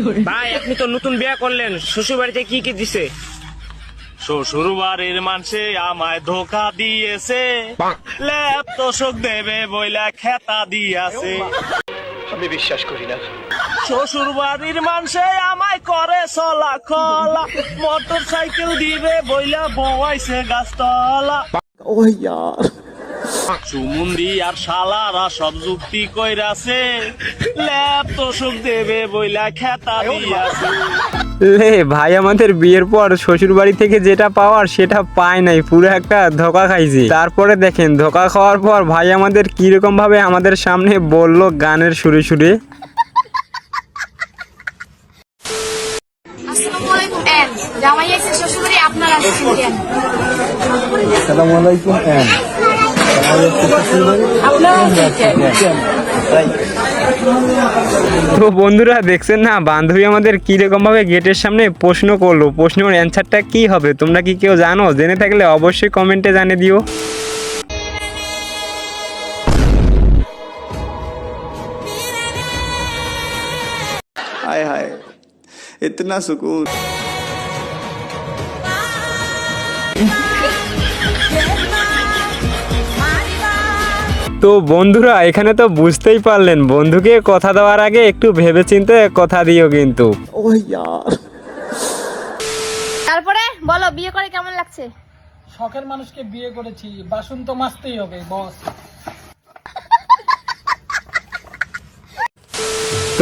ভাই আপনি তো নতুন বিয়ে করলেন শ্বশুর বাড়িতে কি কি দিছে? শ্বশুর বাড়ির মানুষে আমায় ধোকা দিয়েছে। ল্যাপ তোষক দেবে বইলা খেতা দিয়াছে। আমি বিশ্বাস করি না। শ্বশুর বাড়ির মানুষে আমায় করে চলা খলা মোটর সাইকেল দিবে বইলা বওয়াইছে গাছতলা। চুমুন্দি আর শালারা সব যুক্তি কইরাছে। ল্যাপ তোষক দেবে বইলা খেতা দিয়াছে। লে ভাই আমাদের বিয়ের পর শ্বশুর বাড়ি থেকে যেটা পাওয়ার সেটা পায় নাই পুরো একটা ধোকা খাইছি। তারপরে দেখেন ধোকা খাওয়ার পর ভাই আমাদের কীরকম ভাবে আমাদের সামনে বলল গানের সুরে সুরে। আসসালামু আলাইকুম জামাই এসে শ্বশুরবাড়ি আপনার আসছেন কেন আসছেন কেন? তো বন্ধুরা দেখছেন না বান্ধবী আমাদের কিরকম ভাবে গেটের সামনে প্রশ্ন করলো প্রশ্নের অ্যান্সারটা কি হবে তোমরা কি কেউ জানো জেনে থাকলে অবশ্যই কমেন্টে জানিয়ে দিও हाय हाय इतना सुकून তো বন্ধুরা এখানে তো বুঝতেই পারলেন বন্ধুকে কথা দেওয়ার আগে একটু ভেবেচিন্তে কথা দিও কিন্তু। তারপরে বলো বিয়ে করে কেমন লাগছে? শখের মানুষকে বিয়ে করেছি বাসন তো মাসতেই হবে বস।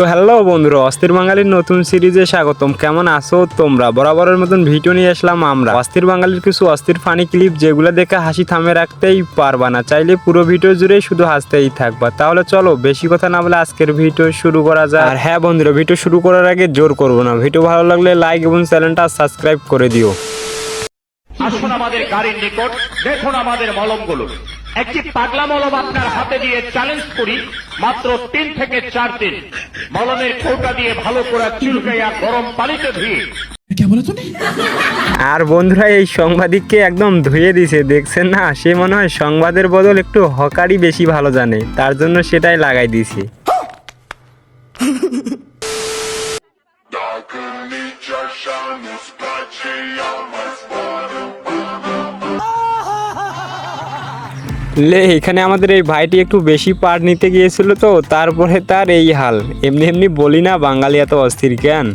তো হ্যালো বন্ধুরা, অস্থির বাঙালির নতুন সিরিজে স্বাগতম। কেমন আছো তোমরা? বরাবরের মতন ভিডিও নিয়ে আসলাম আমরা। অস্থির বাঙালির কিছু অস্থির ফানি ক্লিপ যেগুলো দেখে হাসি থামে রাখতেই পারবা না। চাইলে পুরো ভিডিও জুড়ে শুধু হাসতেই থাকবা। তাহলে চলো, বেশি কথা না বলে আজকের ভিডিও শুরু করা যায় আর হ্যাঁ বন্ধুরা ভিডিও শুরু করার আগে জোর করব না। ভিডিও ভালো লাগলে লাইক এবং চ্যানেলটা সাবস্ক্রাইব করে দিও। আসুন আমাদের গাড়ির নিকট, দেখুন আমাদের মলমগুলো। একটি পাগলা মলম আপনার হাতে দিয়ে চ্যালেঞ্জ করি মাত্র তিন থেকে চার দিন। মলমের কৌটা দিয়ে ভালো করে চুলকাইয়া গরম পানিতে ধুয়ে। আর বন্ধুরা এই সাংবাদিককে একদম ধুয়ে দিছে। দেখছেন না? সে মনে হয় সংবাদের বদল একটু হকারই বেশি ভালো জানে। তার জন্য সেটাই লাগাই দিছে লে এখানে আমাদের এই ভাইটি একটু বেশি পার নিতে গিয়েছিল তো তারপরে তার এই হাল। এমনি এমনি বলি না বাঙালি এত অস্থির কেন?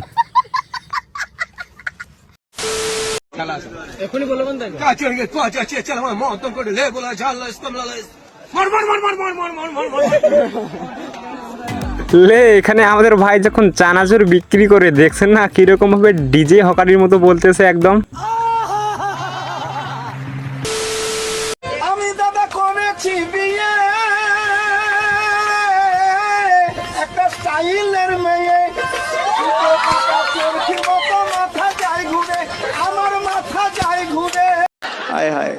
লে এখানে আমাদের ভাই যখন চানাচুর বিক্রি করে দেখছেন না কীরকম ভাবে ডিজে হকারির মতো বলতেছে একদম? করেছি বিয়ে একটা স্টাইলের মেয়ে। মাথা যায় ঘুরে আমার মাথা যায় ঘুরে হায় হায়।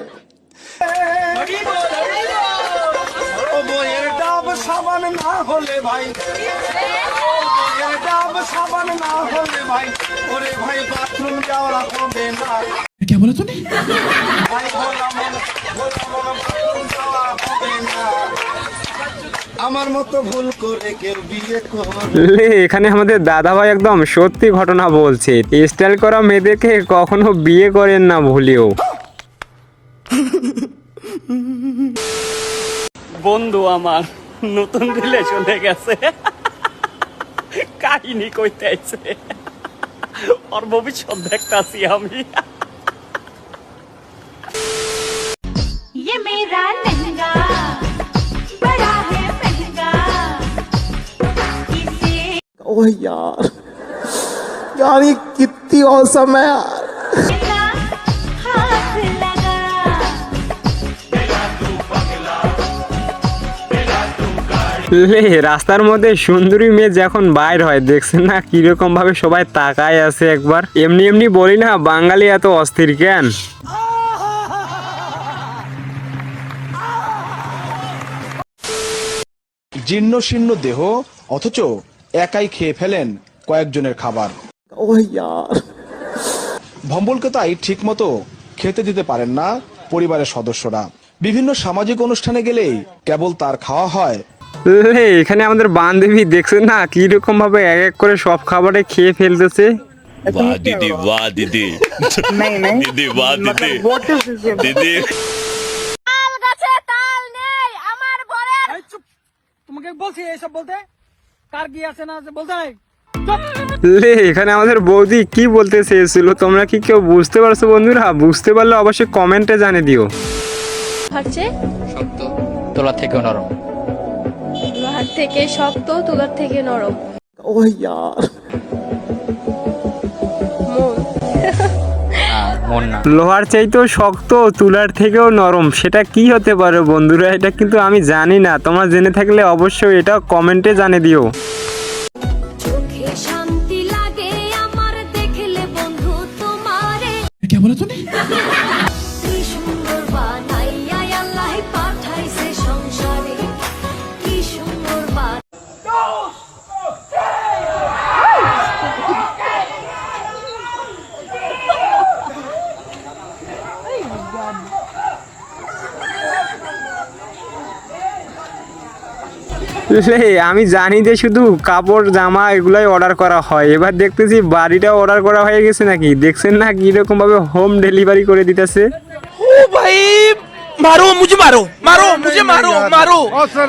ও বইয়ের ডাব সাবান না হলে ভাই। বইয়ের ডাব সাবান না হলে ভাই। ওরে ভাই বাথরুম যাওয়া হবে না। ভাই ভোলা ভোলা বাথরুম আমার মতো ভুল করে কেউ বিয়ে করে এখানে আমাদের দাদা ভাই একদম সত্যি ঘটনা বলছে। স্টাইল করা মেয়েদেরকে কখনো বিয়ে করেন না ভুলেও। বন্ধু আমার নতুন রিলেশনে গেছে। কাহিনী কইতেছে ওর ভবিষ্যৎ দেখতাছি আমি। ओह यार यार ये कितनी औसम है यार मेरा हाथ लगा লে রাস্তার মধ্যে সুন্দরী মেয়ে যখন বাইর হয় দেখছেন না কিরকম ভাবে সবাই তাকায় আছে একবার এমনি এমনি বলি না বাঙালি এত অস্থির কেন জীর্ণ শীর্ণ দেহ অথচ একাই খেয়ে ফেলেন কয়েকজনের খাবার। ভম্বলকে তাই ঠিক মতো খেতে দিতে পারেন না পরিবারের সদস্যরা। বিভিন্ন সামাজিক অনুষ্ঠানে গেলেই কেবল তার খাওয়া হয়। এখানে আমাদের বান্ধবী দেখছেন না কি রকম ভাবে এক এক করে সব খাবারে খেয়ে ফেলতেছে? তোমাকে বলছি বলতে? কার কি আছে না আছে বলতে নাই? লে এখানে আমাদের বৌদি কি বলতে চেয়েছিল? তোমরা কি কেউ বুঝতে পারছ বন্ধুরা? বুঝতে পারলে অবশ্যই কমেন্টে জানিয়ে দিও। হচ্ছে তোলা থেকে নরম। লোহার থেকে শক্ত তোলার থেকে নরম। মন না। লোহার চাইতেও শক্ত তুলার থেকেও নরম। সেটা কি হতে পারে বন্ধুরা? এটা কিন্তু আমি জানি না। তোমার জেনে থাকলে অবশ্যই এটা কমেন্টে জানিয়ে দিও। চোখে শান্তি লাগে লে আমি জানি যে শুধু কাপড় জামা এগুলাই অর্ডার করা হয় এবার দেখতেছি বাড়িটা অর্ডার করা হয়ে গেছে নাকি দেখছেন না কিরকম ভাবে হোম ডেলিভারি করে দিতেছে मारो मुझे मारो मारो मुझे मारो मारो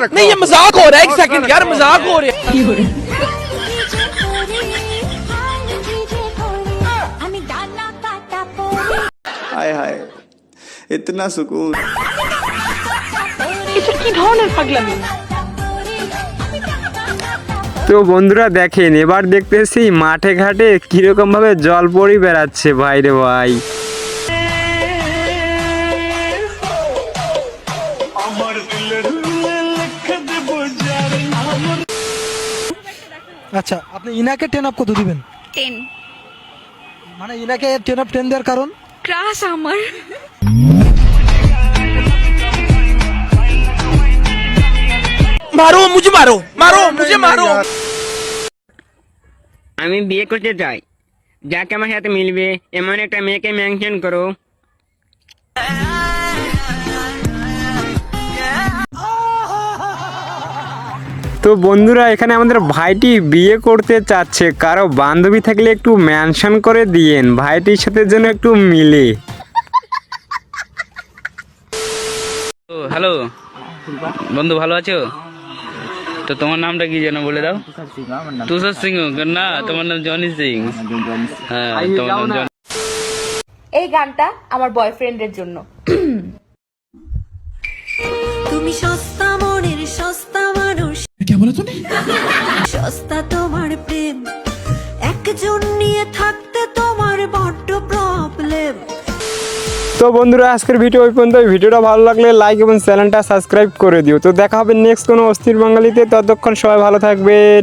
नहीं ये मजाक हो रहा है एक सेकंड यार मजाक हो रहा है আমি ডানা কাটা পরে हाय हाय इतना सुकून তো বন্ধুরা দেখেন এবার দেখতেছি মাঠে ঘাটে কীরকম ভাবে জল পরি বেড়াচ্ছে। ভাই রে ভাই। আচ্ছা আপনি ইনাকে টেন আপ কত দিবেন? টেন মানে ইনাকে টেন আপ টেন দেওয়ার কারণ? ক্রাশ আমার। মারো মুঝে মারো মারো মুঝে মারো। আমি বিয়ে করতে চাই। যাকে আমার সাথে মিলবে এমন একটা মেয়েকে মেনশন করো। তো বন্ধুরা এখানে আমাদের ভাইটি বিয়ে করতে চাচ্ছে। কারও বান্ধবী থাকলে একটু ম্যানশন করে দিয়েন। ভাইটির সাথে যেন একটু মিলে। হ্যালো বন্ধু ভালো আছো? তো তোমার নামটা কি যেন বলে দাও? তুষার সিং না তোমার নাম জনি সিং। হ্যাঁ তোমার নাম জনি এই গানটা আমার বয়ফ্রেন্ড এর জন্য। তুমি সস্তা মনের সস্তা মানুষ। সস্তা তোমার তো বন্ধুরা, আজকের ভিডিও ওই পর্যন্ত ভিডিওটা ভালো লাগলে লাইক এবং চ্যানেলটা সাবস্ক্রাইব করে দিও। তো দেখা হবে নেক্সট কোনো অস্থির বাঙালিতে। ততক্ষণ সবাই ভালো থাকবেন।